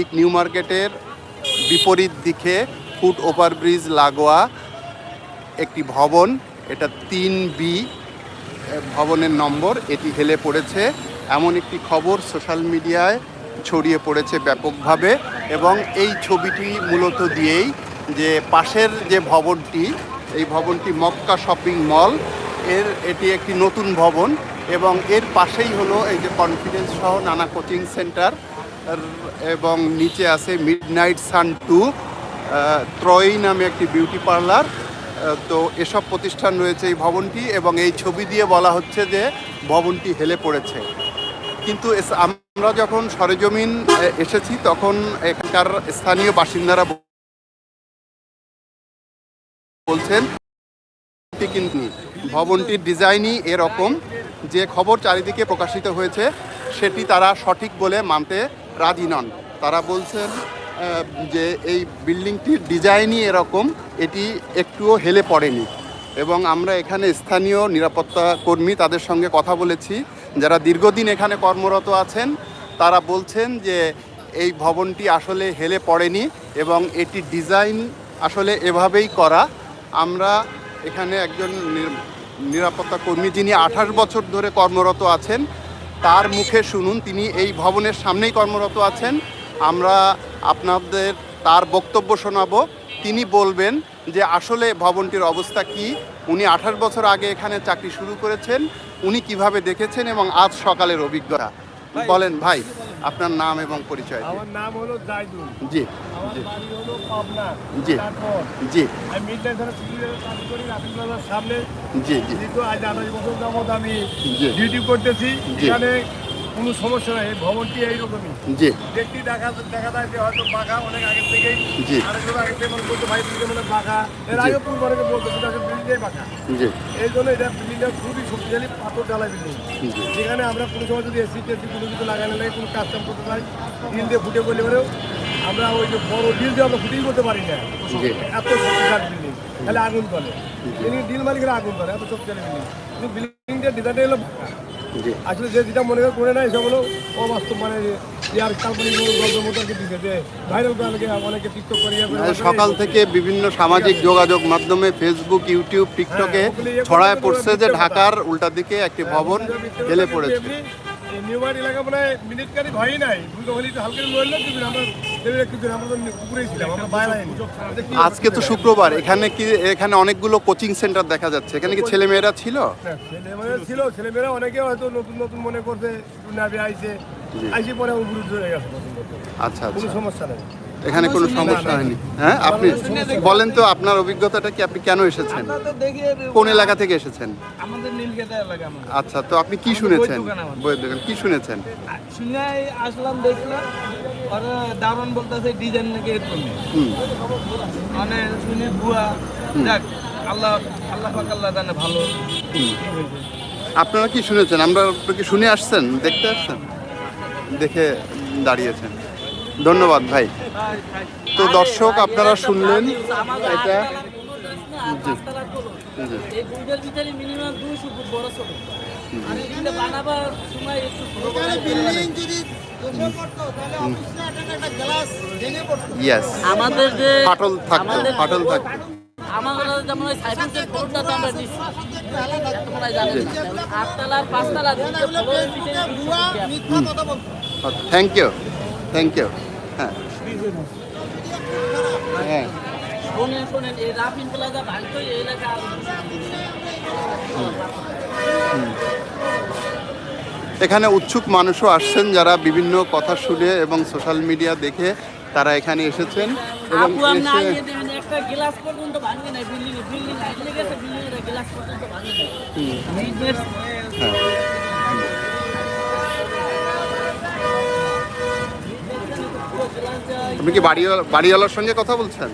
ঠিক নিউ মার্কেটের বিপরীত দিকে ফুট ওভারব্রিজ লাগোয়া একটি ভবন, এটা তিন বি ভবনের নম্বর, এটি হেলে পড়েছে। এমন একটি খবর সোশ্যাল মিডিয়ায় ছড়িয়ে পড়েছে ব্যাপকভাবে এবং এই ছবিটি মূলত দিয়েই যে পাশের যে ভবনটি, এই ভবনটি মক্কা শপিং মল। এর, এটি একটি নতুন ভবন এবং এর পাশেই হলো এই যে কনফিডেন্স সহ নানা কোচিং সেন্টার। এবং নিচে আছে মিড নাইট সান টু ত্রয়ী নামে একটি বিউটি পার্লার তো এসব প্রতিষ্ঠান রয়েছে এই ভবনটি এবং এই ছবি দিয়ে বলা হচ্ছে যে ভবনটি হেলে পড়েছে। কিন্তু আমরা যখন সরেজমিন এসেছি তখন এখানকার স্থানীয় বাসিন্দারা বলছেন কিন্তু ভবনটির ডিজাইনই এরকম। যে খবর চারিদিকে প্রকাশিত হয়েছে, সেটি তারা সঠিক বলে মানতে রাজি নন। তারা বলছেন যে এই বিল্ডিংটির ডিজাইনই এরকম, এটি একটুও হেলে পড়েনি। এবং আমরা এখানে স্থানীয় নিরাপত্তা কর্মী তাদের সঙ্গে কথা বলেছি। যারা দীর্ঘদিন এখানে কর্মরত আছেন, তারা বলছেন যে এই ভবনটি আসলে হেলে পড়েনি এবং এটি ডিজাইন আসলে এভাবেই করা। আমরা এখানে একজন নিরাপত্তা কর্মী যিনি আঠাশ বছর ধরে কর্মরত আছেন তার মুখে শুনুন তিনি এই ভবনের সামনেই কর্মরত আছেন। আমরা আপনাদের তার বক্তব্য শোনাব। তিনি বলবেন যে আসলে ভবনটির অবস্থা কি? উনি আঠাশ বছর আগে এখানে চাকরি শুরু করেছেন। উনি কীভাবে দেখেছেন এবং আজ সকালের অভিজ্ঞতা? বলেন ভাই। আপনার নাম এবং পরিচয় আমার নাম হলো জাইদুল জি আমার জি বাড়ি হলো পাবনা জি। জি আমি মিডনাইট ধরে কাজ করি প্লাজার সামনে জি জি কিন্তু আজ আঠাশ বছর যাবৎ আমি। ডিউটি করতেছি। এখানে কোনো সমস্যা নাই ভবনটি এইরকমই। জি। দেখতে দেখা দেখা যায় যে হয়তো পাখা অনেক আগে থেকেই জি। আরেকজন আগে থেকে মনে করতো ভাই তুমি মানে পাখা এর আগে পূর্ব অনেকে বলতো কিন্তু আগে বিল্ডিংটাই পাখা জি। এই জন্য এটা বিল্ডিংটা খুবই শক্তিশালী পাথর ঢালাই বিল্ডিং। যেখানে আমরা কোনো সময় যদি এসি টেসি কোনো কিছু লাগানো লাগে কোনো কাজ কাম করতে চাই ডিল দিয়ে ফুটে করলে পরেও আমরা ওই যে বড় ডিল দিয়ে আমরা ফুটিং করতে পারি না। এত শক্তিশালী বিল্ডিং। তাহলে আগুন করে। ডিল মালিকেরা আগুন করে এত শক্তিশালী বিল্ডিং। কিন্তু বিল্ডিংটার ডিজাইনটা জি আসলে যে যেটা মনে করে নাই সেগুলো হলো অবাস্তব মানে ইয়ার কাল্পনিক গল্পের মতো আর কি দিছে। যে ভাইরাল করে অনেকে অনেকে টিকটক করে করে সকাল থেকে বিভিন্ন সামাজিক যোগাযোগ মাধ্যমে ফেসবুক ইউটিউব টিকটকে ছড়ায় পড়ছে যে ঢাকার উল্টা দিকে একটি ভবন গেলে পড়েছে। নিউমার এলাকা মানে মিনিট কারি ভয়ই নাই দুটো হলি হালকা লড়লে আমরা একটু দিন আমরা তো আমরা আজকে তো শুক্রবার এখানে কি এখানে অনেকগুলো কোচিং সেন্টার দেখা যাচ্ছে। এখানে কি ছেলে? মেয়েরা ছিল ছেলেমেয়েরা ছিল ছেলেমেয়েরা অনেকে হয়তো নতুন নতুন মনে করছে নাবি আইছে। আইসে পরে গেছে। আচ্ছা কোনো আচ্ছা সমস্যা নেই। এখানে কোনো সমস্যা হয়নি। হ্যাঁ আপনি বলেন তো আপনার অভিজ্ঞতাটা কি? আপনি কেন এসেছেন? কোন এলাকা থেকে এসেছেন? আমাদের এলাকা আচ্ছা তো আপনি কি শুনেছেন? বইয়ের দোকান। কি শুনেছেন? শুনে আসলাম দেখলাম। আর দারুণ বলতেছে ডিজাইন নাকি এরকম। হুম। মানে শুনে বুয়া যাক আল্লাহ আল্লাহ পাক আল্লাহ জানে ভালো। আপনারা কি শুনেছেন? আমরা কি শুনে আসছেন? দেখতে আসছেন? দেখে দাঁড়িয়েছেন। ধন্যবাদ ভাই। তো দর্শক আপনারা শুনলেন এটা। আমাদের যে ফাটল থাকতো। ফাটল থাকতো। আমাদের যেমন ওই ফ্লোরটা তো আমরা দিচ্ছি। আটতলা পাঁচতলা থ্যাংক ইউ থ্যাংক ইউ হ্যাঁ। শোনেন শোনেন এই রাফিন প্লাজা ভাঙতো এই এলাকা এখানে উৎসুক মানুষও আসছেন যারা বিভিন্ন কথা শুনে এবং সোশ্যাল মিডিয়া দেখে তারা এখানে এসেছেন এবং গ্লাস পর্যন্ত ভাঙে নাই বিল্ডিং এ বিল্ডিং আগলে গেছে বিল্ডিং এর গ্লাস পর্যন্ত ভাঙে নাই Neatness, হ্যাঁ পুরো glass যায়। আপনি কি বাড়ি বাড়িওয়ালার সঙ্গে কথা বলছেন?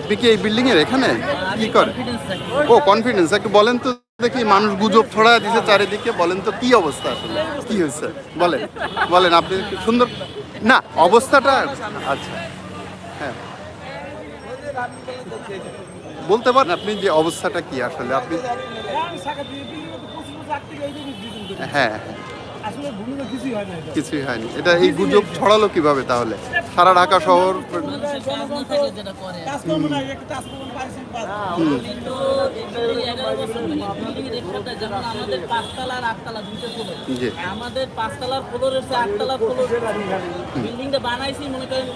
আপনি কি এই বিল্ডিং এর এখানে? কি করে? ও কনফিডেন্স একটু বলেন তো দেখি মানুষ গুজব ছড়া দিছে চারিদিকে বলেন তো কি অবস্থা আসলে? কি হয়েছে? বলেন বলেন আপনি সুন্দর না অবস্থাটা আচ্ছা। হ্যাঁ। বলতে পারেন আপনি যে অবস্থাটা কি আসলে? আপনি হ্যাঁ হ্যাঁ কিছুই হয়। কিছুই হয়নি। এটা এই গুজব ছড়ালো কীভাবে তাহলে? সারা ঢাকা শহর যেমন আমাদের পাঁচতলার ফ্লোর এসে আটতলা ফ্লোর বিল্ডিংটা বানাইছি মনে করেন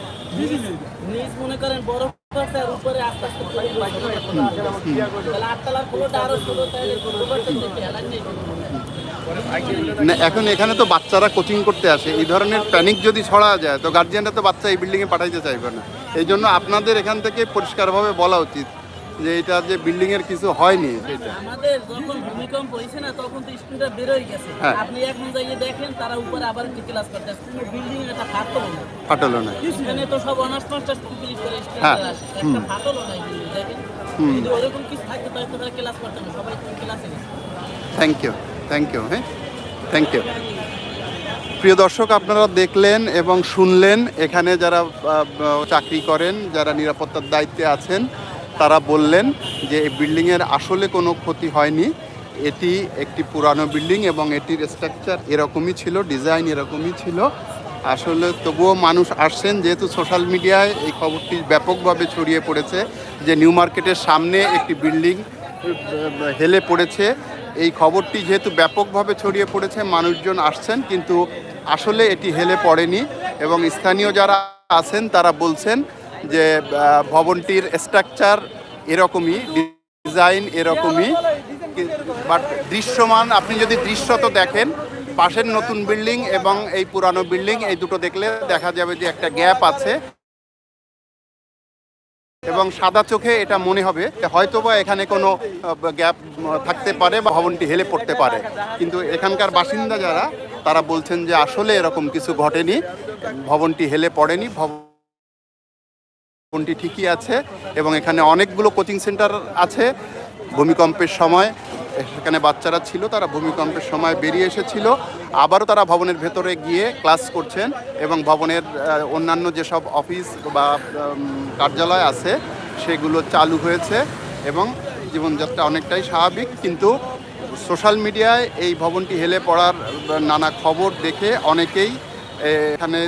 মনে করেন বড় না, এখন এখানে তো বাচ্চারা কোচিং করতে আসে। এই ধরনের প্যানিক যদি ছড়া যায়, তো গার্জিয়ানরা তো বাচ্চা এই বিল্ডিংয়ে পাঠাইতে চাইবে না। এই জন্য আপনাদের এখান থেকে পরিষ্কারভাবে বলা উচিত। যে এটা যে বিল্ডিংয়ের কিছু হয়নি সেটা। আমাদের যখন ভূমিকম্প হয়েছে না তখন তো স্টুডেন্টরা বেরোয় গেছে। হ্যাঁ। আপনি এখন যাইয়ে দেখেন তারা উপরে আবার কি ক্লাস বিল্ডিং ফাটল না। ফাটালো না। এখানে তো সব অনার্স মাস্টার্স কমপ্লিট করে হ্যাঁ। স্টুডেন্টরা আসে। একটা কিন্তু দেখেন। যদি ওরকম কিছু থাকতো তাহলে তো তারা ক্লাস করতো না সবাই ক্লাসে গেছে। থ্যাংক ইউ থ্যাংক ইউ হ্যাঁ? থ্যাংক ইউ প্রিয় দর্শক আপনারা দেখলেন এবং শুনলেন এখানে যারা চাকরি করেন যারা নিরাপত্তার দায়িত্বে আছেন তারা বললেন যে এই বিল্ডিংয়ের আসলে কোনো ক্ষতি হয়নি। এটি একটি পুরানো বিল্ডিং এবং এটির স্ট্রাকচার এরকমই ছিল, ডিজাইন এরকমই ছিল। আসলে তবুও মানুষ আসছেন যেহেতু সোশ্যাল মিডিয়ায় এই খবরটি ব্যাপকভাবে ছড়িয়ে পড়েছে যে নিউ মার্কেটের সামনে একটি বিল্ডিং হেলে পড়েছে। এই খবরটি যেহেতু ব্যাপকভাবে ছড়িয়ে পড়েছে, মানুষজন আসছেন কিন্তু আসলে এটি হেলে পড়েনি এবং স্থানীয় যারা আছেন তারা বলছেন যে ভবনটির স্ট্রাকচার এরকমই, ডিজাইন এরকমই, বাট দৃশ্যমান, আপনি যদি দৃশ্যত দেখেন, পাশের নতুন বিল্ডিং এবং এই পুরানো বিল্ডিং, এই দুটো দেখলে দেখা যাবে যে একটা গ্যাপ আছে। এবং সাদা চোখে এটা মনে হবে হয়তোবা এখানে কোনো গ্যাপ থাকতে পারে বা ভবনটি হেলে পড়তে পারে। কিন্তু এখানকার বাসিন্দা যারা, তারা বলছেন যে আসলে এরকম কিছু ঘটেনি, ভবনটি হেলে পড়েনি ভবনটি ঠিকই আছে এবং এখানে অনেকগুলো কোচিং সেন্টার আছে। ভূমিকম্পের সময় সেখানে বাচ্চারা ছিল, তারা ভূমিকম্পের সময় বেরিয়ে এসেছিল। আবারও তারা ভবনের ভেতরে গিয়ে ক্লাস করছেন এবং ভবনের অন্যান্য যেসব অফিস বা কার্যালয় আছে, সেগুলো চালু হয়েছে এবং জীবনযাত্রা অনেকটাই স্বাভাবিক। কিন্তু সোশ্যাল মিডিয়ায় এই ভবনটি হেলে পড়ার নানা খবর দেখে অনেকেই এখানে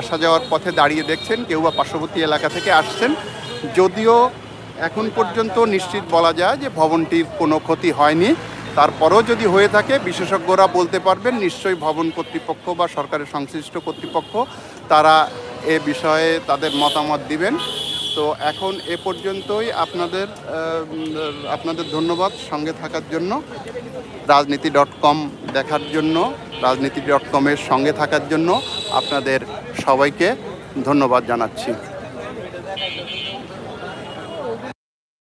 আসা যাওয়ার পথে দাঁড়িয়ে দেখছেন, কেউ বা পার্শ্ববর্তী এলাকা থেকে আসছেন। যদিও এখন পর্যন্ত নিশ্চিত বলা যায় যে ভবনটির কোনো ক্ষতি হয়নি। তারপরেও যদি হয়ে থাকে, বিশেষজ্ঞরা বলতে পারবেন, নিশ্চয়ই ভবন কর্তৃপক্ষ বা সরকারের সংশ্লিষ্ট কর্তৃপক্ষ, তারা এ বিষয়ে তাদের মতামত দিবেন। তো এখন এ পর্যন্তই আপনাদের আপনাদের ধন্যবাদ সঙ্গে থাকার জন্য। রাজনীতি ডট কম দেখার জন্য। রাজনীতি ডট কমের সঙ্গে থাকার জন্য আপনাদের সবাইকে ধন্যবাদ জানাচ্ছি।